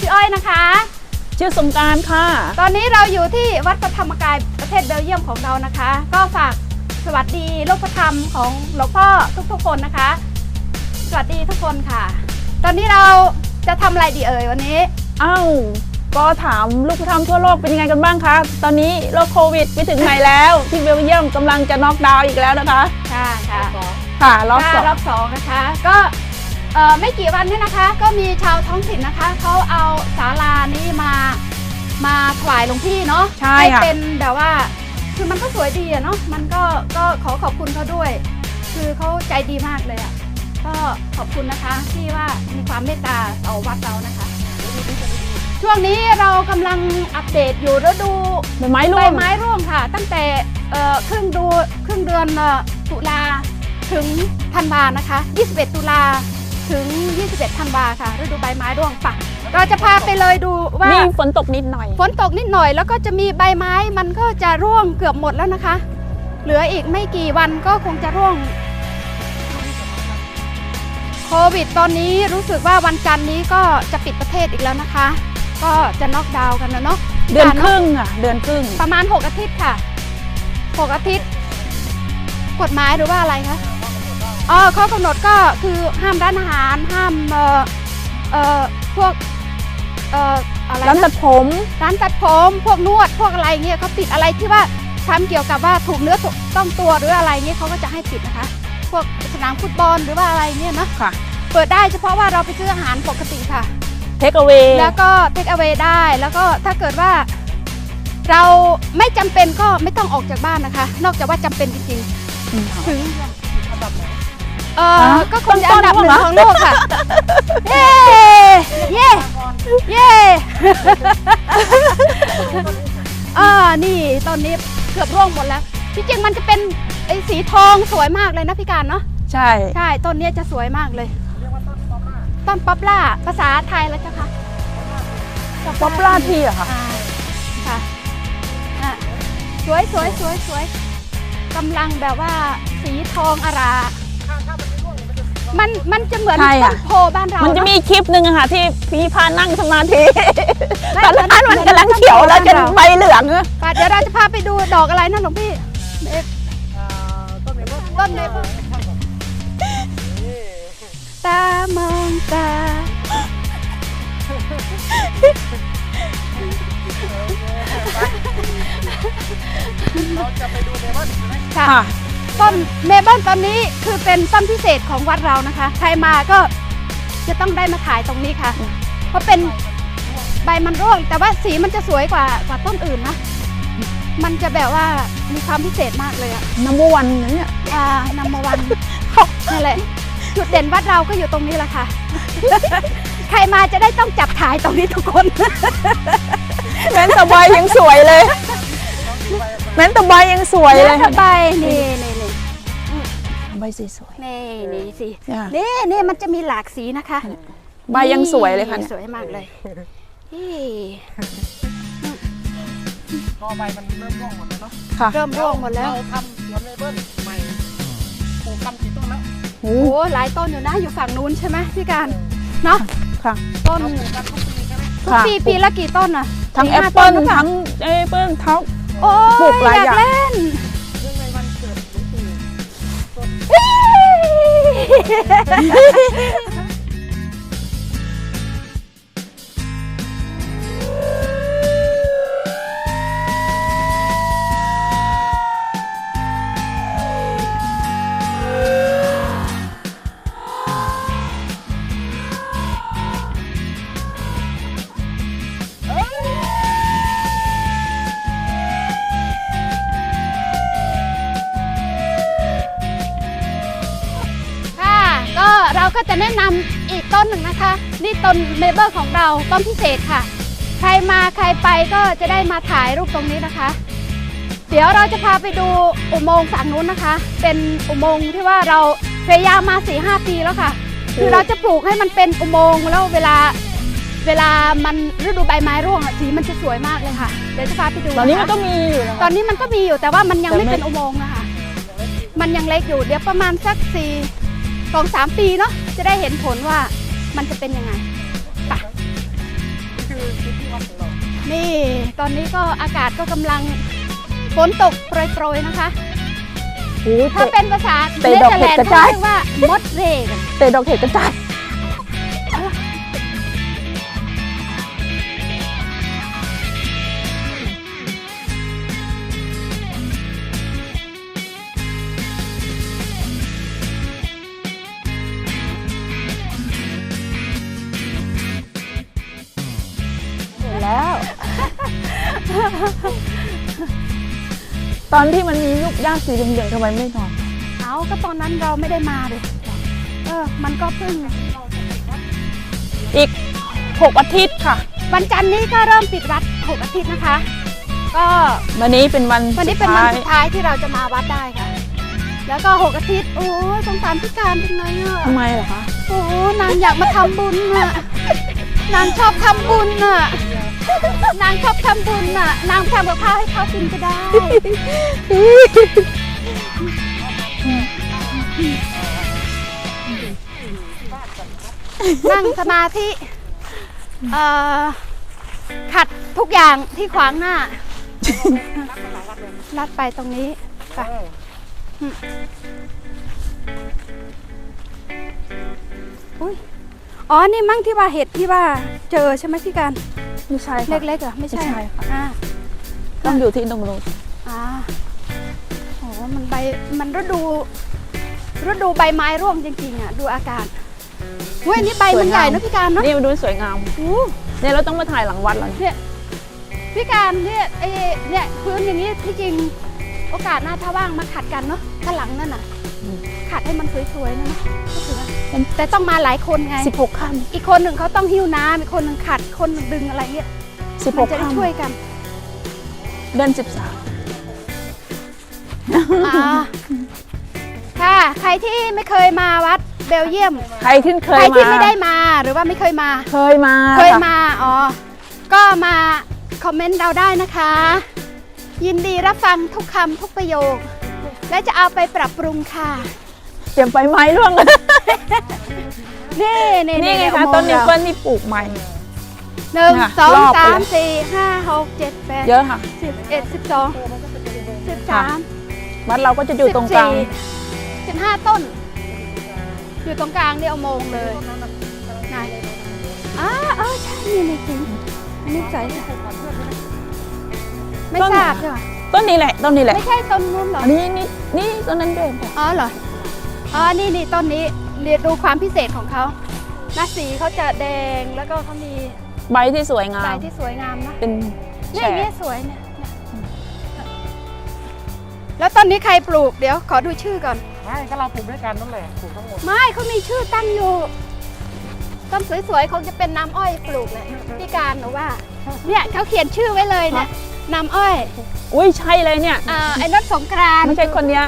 พี่อ้อยนะคะ ชื่อสงกรารค่ะ ตอนนี้เราอยู่ที่วัดพระธรรมกายประเทศเบลเยียมของเรานะคะ ก็ฝากสวัสดีลูกพระธรรมของหลวงพ่อทุกๆคนนะคะ สวัสดีทุกคนค่ะ ตอนนี้เราจะทำอะไรดีเอ่ยวันนี้อ้าวก็ถามลูกธรรมทั่วโลกเป็นยังไงกันบ้างคะ ตอนนี้โรคโควิดไปถึงไหนแล้ว ที่เบลเยียมกำลังจะน็อกดาวน์อีกแล้วนะคะ ค่ะค่ะค่ะรอบค่ะสองรอบสองนะคะ ก็เอ่อ ไม่กี่วันนี้นะคะ ก็มีชาวท้องถิ่นนะคะเขาเอาศาลานี้มามาถวายหลวงพี่เนาะใช่ค่ะเป็นแบบว่า คือมันก็สวยดีอะเนาะมันก็ก็ขอขอบคุณเขาด้วย คือเขาใจดีมากเลยอะก็ขอบคุณนะคะที่ว่ามีความเมตตาต่อวัดเรานะคะ ช่วงนี้เรากำลังอัปเดตอยู่ฤดูใบไม้ใบร่วงไม้ร่วงค่ะ ตั้งแต่เอ่อครึ่งดูครึ่งเดือนเอ่อตุลาถึงธันวานะคะ 21 ตุลา ถึง 21ธันวาค่ะฤดูใบไม้ร่วงปะเราจะพาไปเลยดูว่ามีฝนตกนิดหน่อย ฝนตกนิดหน่อยแล้วก็จะมีใบไม้มันก็จะร่วงเกือบหมดแล้วนะคะ เหลืออีกไม่กี่วันก็คงจะร่วงโควิดตอนนี้รู้สึกว่าวันจันทร์นี้ก็จะปิดประเทศอีกแล้วนะคะ ก็จะน็อกดาวน์กันนะเนาะเดือนครึ่งอะเดือนครึ่งประมาณ 6 อาทิตย์ค่ะ 6 อาทิตย์ กฎหมายหรือว่าอะไรคะ อ๋อข้อกำหนดก็คือห้ามร้านอาหารห้ามเอ่อเอ่อพวกเอ่ออะไรร้านตันะดผมร้านตัดผมพวกนวดพวกอะไรเงี้ยเขาปิดอะไรที่ว่าทำเกี่ยวกับว่าถูกเนื้อถูกต้องตัวหรืออะไรเงี้ยเขาก็จะให้ปิดนะคะ พวกสนามฟุตบอลหรือว่าอะไรเงี้ยเนอะค่ะเปิดได้เฉพาะว่าเราไปซื้ออาหารปกติค่ะ เทคเอาเวแล้วก็เทคเอา a y ได้แล้วก็ถ้าเกิดว่า เราไม่จำเป็นก็ไม่ต้องออกจากบ้านนะคะ นอกจากว่าจำเป็นจริงๆ ถึง เออฮะก็คงจะอันดับหนึ่งต้นๆของโลกค่ะ เย้เย้เย้อ่านี่ตอนนี้เกือบร่วงหมดแล้วที่จริงมันจะเป็นไอ้สีทองสวยมากเลยนะพี่การเนาะใช่ ใช่ต้นเนี้ยจะสวยมากเลยต้นป๊อปล่าภาษาไทยแล้วเจ้าค่ะป๊อปล่าทีเหรอคะอ่าค่ะอะสวยสวยสวยสวยกำลังแบบว่าสีทองอารามั นมันจะเหมือนใช่ต้อะนโพบ้านเรามันจะเนมีคลิปหนึ่งอะค่ะ ที่พี่พานั่งสมาธิไม่ตอนนั้นมันกำลังเขียวแล้วจนใบเหลืองอะป่ะเดี๋ยวเราจะพาไปดูดอกอะไรนะหลวงพี่เอ๊ะต้นเมเปิ้ลตามองตาค่ะค่ะ ต้นเมเบิลตอนนี้คือเป็นต้นพิเศษของวัดเรานะคะ ใครมาก็จะต้องได้มาถ่ายตรงนี้ค่ะ เพราะเป็นใบมันร่วง แต่ว่าสีมันจะสวยกว่ากว่าต้นอื่นนะ มันจะแบบว่ามีความพิเศษมากเลยอะนัมเบอร์วันเนี่ยอ่านำมาวันนั่นแหละจุดเด่นวัดเราก็อยู่ตรงนี้แหละค่ะ ใครมาจะได้ต้องจับถ่ายตรงนี้ทุกคนแม้แต่ใบยังสวยเลยแม้แต่ใบยังสวยเลยสบายนี่นี่นี่ ใบสีสวย นี่นี่สิอะนี่นี่มันจะมีหลากสีนะคะใบยังสวยเลยค่ะเนี่ยสวยมากเลยนี่ก็ใบมันเริ่มร่วงหมดแล้วเนาะค่ะเริ่มร่วงหมดแล้ว เราทำสวนเลเบิ้ลใหม่ปลูกกันกี่ต้นแล้วโอ้โอ้หลายต้นอยู่นะอยู่ฝั่งนู้นใช่ไหมพี่การเนาะค่ะ ต้นเราปลูกกันทุกปีใช่ไหมทุกค่ะ ปีปีละกี่ต้นอะทั้งสี่แอปห้าเปิ้ลต้นหรือเปล่าทั้งแอปเปิ้ลทั้ง โอ้ปลูกหลายอยากอย่าง เล่นเรื่องใน 嘿嘿嘿嘿嘿 นะคะนี่ต้นเมเบอร์ของเราต้นพิเศษค่ะ ใครมาใครไปก็จะได้มาถ่ายรูปตรงนี้นะคะ เดี๋ยวเราจะพาไปดูอุโมงค์ฝั่งนู้นนะคะ เป็นอุโมงค์ที่ว่าเราพยายามมา4ีหปีแล้วค่ะ คือเราจะปลูกให้มันเป็นอุโมงค์แล้วเวลาเวลามันฤดูใบไม้ร่วงอะสีมันจะสวยมากเลยค่ะ เดี๋ยวจะพาไปดูตอนนี้มันะคะก็มีอยู่นะตอนนี้มันก็มีอยู่แต่ว่ามันยังแต่ไม่ไม่เป็นอุโมงค์นะคะ มันยังเล็กอยู่เดี๋ยวประมาณสักสี่สองสามปีเนาะจะได้เห็นผลว่า มันจะเป็นยังไงไปคือพื้นที่วัดของเรานี่ตอนนี้ก็อากาศก็กำลังฝนตกโปรยๆนะคะโอ้ยถ้าเป็นภาษาเตะเนดอกเธอร์เห็แลดนกระด์จาเขายเรียกว่ามดเรกเตะดอกเห็ดกระจาย ตอนที่มันมีลูกหญ้าสีเหลืองๆทำไมไม่นอนเอาก็ตอนนั้นเราไม่ได้มาเลยเออ มันก็เพิ่งอีก6อาทิตย์ค่ะ วันจันทร์นี้ก็เริ่มปิดวัดหกอาทิตย์นะคะ ก็วันนี้เป็นวันวันนี้สุเป็นดวันท้ายสุดท้ายที่เราจะมาวัดได้ค่ะ แล้วก็หกอาทิตย์โอ้ยสงสารพิการจังเลยอะทำไมเหรอคะโอ้นางอยากมาทำบุญอะนางชอบทำบุญอะ นางชอบทำบุญอะ นางทำกับข้าวให้เขากินก็ได้ นั่งสมาธิเอ่อขัดทุกอย่างที่ขวางหน้า ลัดไปตรงนี้ไปอุ้ยอ๋อ นี่มั่งที่ว่าเห็ดที่ว่าเจอใช่ไหมพี่การ ไม่ใช่ค่ะ เล็กๆเหรอไม่ใช่ไม่ใช่ค่ะ อ่าต้องอยู่ที่ตรงนู้นอ่าโหมันใบมันฤดูฤดูใบไม้ร่วงจริงๆอะดูอากาศเว้ยนี่ใบมันใหญ่นะพี่การเนาะนี่มาดูสวยงามอู้เนี่ยเราต้องมาถ่ายหลังวัดแล้วเนี่ยเนี่ยพี่การเนี่ยไอ้เนี่ยพื้นอย่างนี้ที่จริงโอกาสหน้าถ้าว่างมาขัดกันเนาะถ้าหลังนั่นน่ะ ขัดให้มันสวยๆนะเนาะก็ถือว่า แต่ต้องมาหลายคนไงสิบหกขั้นอีกคนหนึ่งเขาต้องหิ้วน้ำอีกคนหนึ่งขัดคนหนึ่งดึงอะไรเงี้ยสิบหมันกจะได้ขั้นช่วยกันเดือนสิบสามอ่าค่ะ ใครที่ไม่เคยมาวัดเบลเยียม ใครที่เคใครยที่มาไม่ได้มาหรือว่าไม่เคยมา เคยมาเคยค่ะมา อ๋อ ก็มาคอมเมนต์เราได้นะคะ ยินดีรับฟังทุกคำทุกประโยค และจะเอาไปปรับปรุงค่ะ เตรียมไปไม้ร่วงเลย นี่นี่นี่ไงอุคะโมต้นงนิเราเปิลนี่ปลูกใหม่ หนึ่งน่ะสองรอบไปสามเลย สี่ห้าหกเจ็ดแปดเยอะค่ะ สิบเอ็ดสิบสองสิบสามวัดเราก็จะอยู่ตรงกลาง สิบห้าต้น อยู่ตรงกลางนี่เอาโมงเลยไหนอ้าเออใช่นี่นี่จริงอันนี้ใส่ไม่ต้นทไหนราบอะใช่ไหมต้นนี้แหละ ต้นนี้แหละ ไม่ใช่ต้นนู้นเหรอ อันนี้นี่นี่ต้นนั้นด้วยค่ะ อ๋อเหรอ อ๋อ นี่นี่ต้นนี้ เรียนดูความพิเศษของเขาหน้าสีเขาจะแดงแล้วก็เขามีใบที่สวยงาลายมที่สวยงามนะเป็นเนี่ยแฉอย่างกเนี่ยสวยเนี่ยเนี่ยแล้วต้นนี้ใครปลูกเดี๋ยวขอดูชื่อก่อน ไม่ก็เราปลูกด้วยกันนั่นแหละปลูกทั้งหมดไม่เขามีชื่อตั้งอยู่ ต้นสวยๆคงจะเป็นน้ำอ้อยปลูกเลยพี่การหนูว่า เนี่ยเขาเขียนชื่อไว้เลยเนี่ย น้ำอ้อย อุ้ยใช่เลยเนี่ยอ่าไอ้รถสงกรานต์ไม่ใช่คนเนี้ย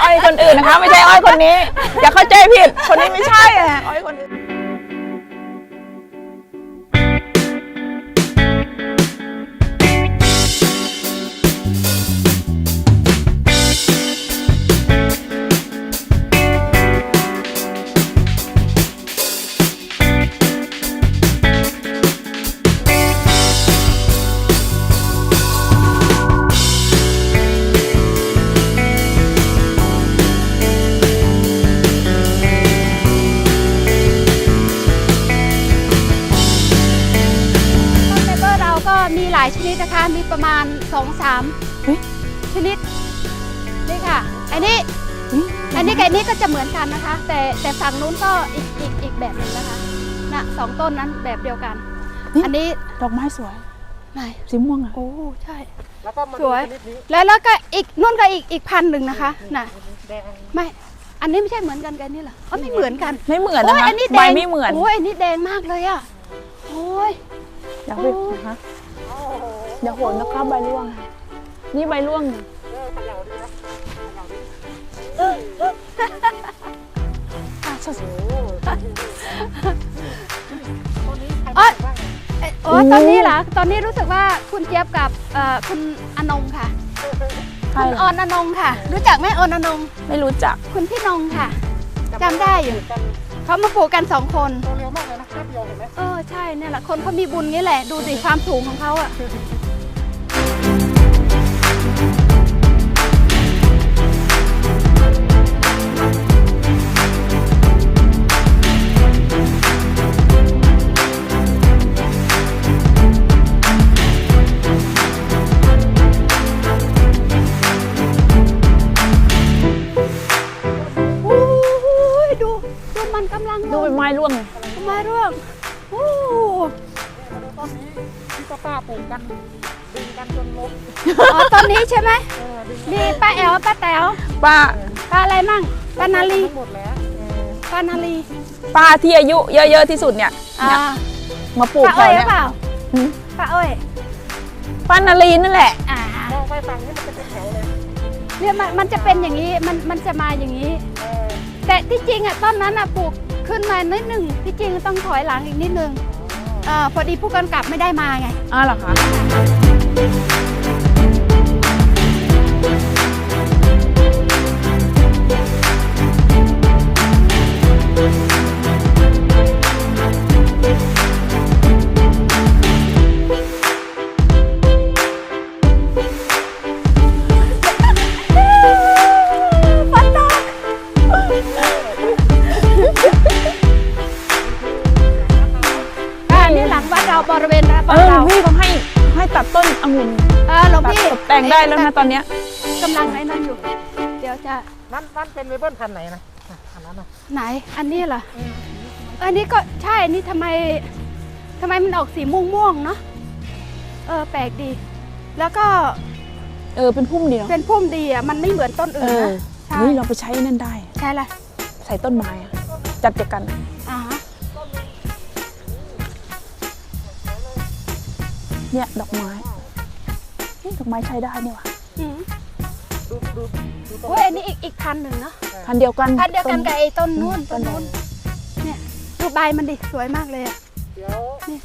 อ้อยคนอื่นนะคะ ไม่ใช่อ้อยคนนี้ อย่าเข้าใจผิด คนนี้ไม่ใช่อะอ้อยคนอื่นต้นามเฮ้ยชนิดนี่ค่ะอันนี้อันนี้กับอันนี้ก็จะเหมือนกันนะคะ แต่แต่ฝั่งนู้นก็อีกอีกอีกแบบหนึงนะคะนะสองต้นนั้นแบบเดียวกันอันนี้ดอกไม้สวยไหนสีม่วงอะโอ้ใช่ แล้วก็มาสดูวย ชนิดนี้แล้วแล้วก็อีกนู่นก็อีกอีกพันหนึ่งนะคะน่ะแดงไม่อันนี้ไม่ใช่เหมือนกันกันนี่เหรออ๋อไม่เหมือนกันไม่เหมือนโอ้นะยคะอันนี้แดใบงไม่เหมือนโอ้ยอันนี้แดงมากเลยอะโอ้ย อย่าไปนะคะอย่าโหนนะคะใบร่วง นี่ใบร่วงเออโอ้ต้นนี้ใครเอ้ยเอ้ยโอ้ตอนนี้เหรอ ตอนนี้รู้สึกว่าคุณเจี๊ยบกับคุณอนงค่ะ คุณออนอนงค่ะ รู้จักไหมออนอนง ไม่รู้จัก คุณพี่นงค่ะจำได้อยู่เขามาปลูกกันสองคนเร็วมากเลยนะแป๊บเดียวเห็นไหมเออใช่เนี่ยแหละคนเขามีบุญงี้แหละ ดูสิความสูงของเขาอะ อ๋อต้นนี้ใช่ไหมเออดึงมีป้าแอลป้าแต๋วป้าป้าอะไรมั่งป้านาลีทั้งหมดแล้วเออป้านาลีป้าที่อายุเยอะๆที่สุดเนี่ยอ่าเนี่ยมาปลูกป้าแถอ้อวยหรือเนี่ยเปล่าหืมป้าอ้อยป้านาลีนั่นแหละ อ่ามองไปฝั่งนี้มันจะเป็นแถวเลยเนี่ยมันมันจะเป็นอย่างนี้มันมันจะมาอย่างนี้ เออแต่ที่จริงอะต้นนั้นอะปลูกขึ้นมานิดหนึ่งที่จริงต้องถอยหลังอีกนิดนึงเออพอดีผู้กำกับไม่ได้มาไงอ้าวเหรอคะ ฝนตกอ่านี่หลังวัดเราบริเวณวัดเออเรา พี่เขาให้ให้ตัดต้นองุ่นเออหลวงตัดพี่ ตกแต่งได้แล้วนะตอนเนี้ย กำลังไหนนั่นอยู่ เดี๋ยวจะนั่นนั่นเป็นเวเบิลพันธุ์ไหนนะอะอันนั้นนะไหน อันนี้เหรออันนี้ก็ใช่นี่ทำไมทำไมมันออกสีม่วงม่วงๆเนาะเออแปลกดี แล้วก็เออเป็นพุ่มดีเนาะเป็นพุ่มดีอะมันไม่เหมือนต้นเออื่นอนะใช่เฮ้ยเราไปใช้นั่นได้ ใช่ละใส่ต้นไม้อะจัดจากกันอ่าฮะเนี่ยดอกไม้นี่ดอกไม้ใช้ได้นี่หว่ะอืม ดูดูดูตรงโอ้ยอันนี้อีกอีกพันหนึ่งเนาะพันเดียวกันพันเดียวกันกับไอ้ต้นนู้นต้ต้นนนู้นเนี่ยดูใบมันดิสวยมากเลยอะเดี๋ยวอีก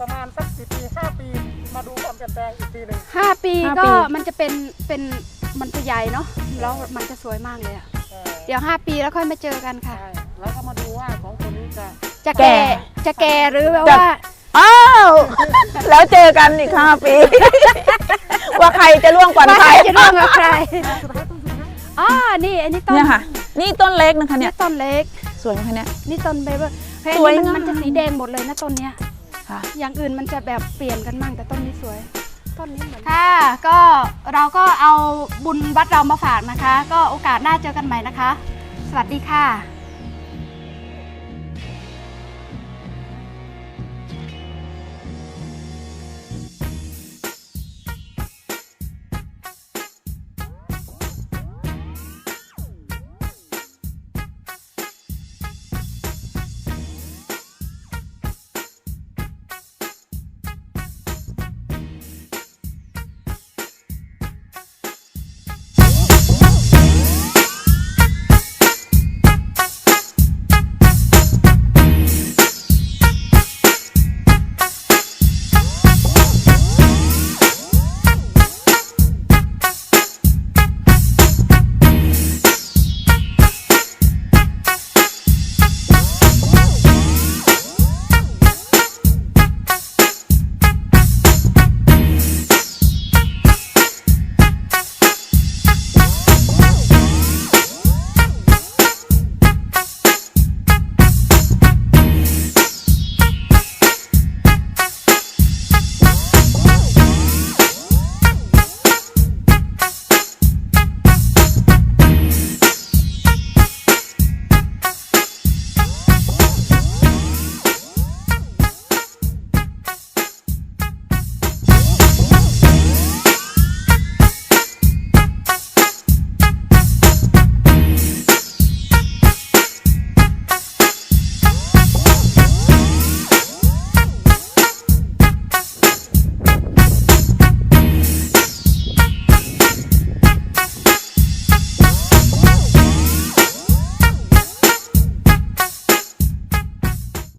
ประมาณสักสิปีห้าปีมาดูความเปลี่ยนแปลงอีกทีหนึ่งห้าปีห้าก็ปีมันจะเป็นเป็นมันจะใหญ่เนาะแล้วมันจะสวยมากเลยอะเออเดี๋ยวห้าปีแล้วค่อยมาเจอกันค่ะใช่แล้วก็มาดูว่าของคนนี้จะจะแก่จะแก่หรือแบบว่า อ้าวแล้วเจอกันอีกห้าปี ว่าใครจะร่วงก่อนว่าใคใครรจะร่วงกับใครสุดท้ายต้องสุดท้ายอ๋อนี่อันนี้ต้นเนี่ยค่ะ นี่ต้นเล็กนะคะนี่เนี่ยต้นเล็ก สวยไหมคะเนี่ย นี่ต้นเบเบอร์เฮ้ยสวยอันนี้มันงาม มันจะสีแดงหมดเลยนะต้นเนี้ย ค่ะ อย่างอื่นมันจะแบบเปลี่ยนกันมั่งแต่ต้นนี้สวย ต้นนี้เหมือนค่ะ ก็เราก็เอาบุญวัดเรามาฝากนะคะ ก็โอกาสหน้าเจอกันใหม่นะคะ สวัสดีค่ะ